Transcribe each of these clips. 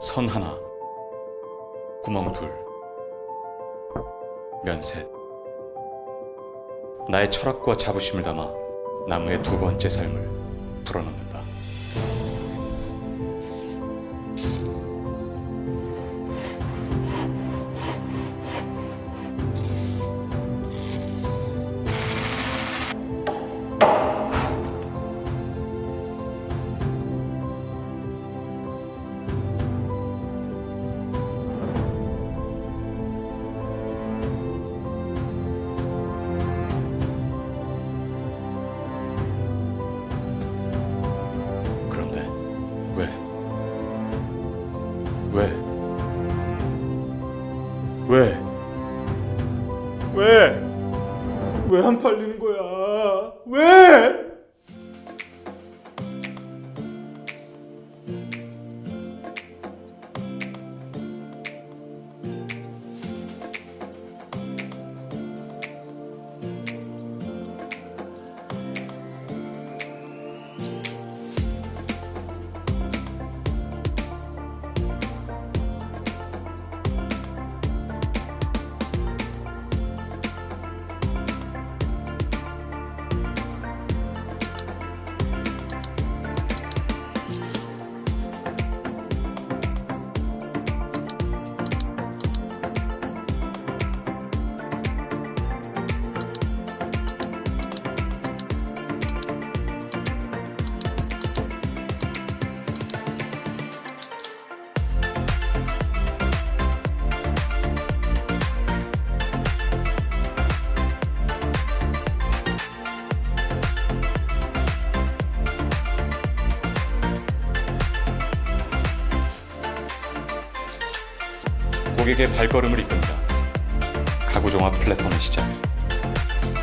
선 하나, 구멍 둘, 면 셋. 나의 철학과 자부심을 담아 나무의 두 번째 삶을 불어넣는다. 왜? 왜? 왜? 왜 안 팔리는 거야? 왜? 고객의 발걸음을 이끈다. 가구종합 플랫폼의 시작.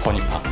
퍼니파.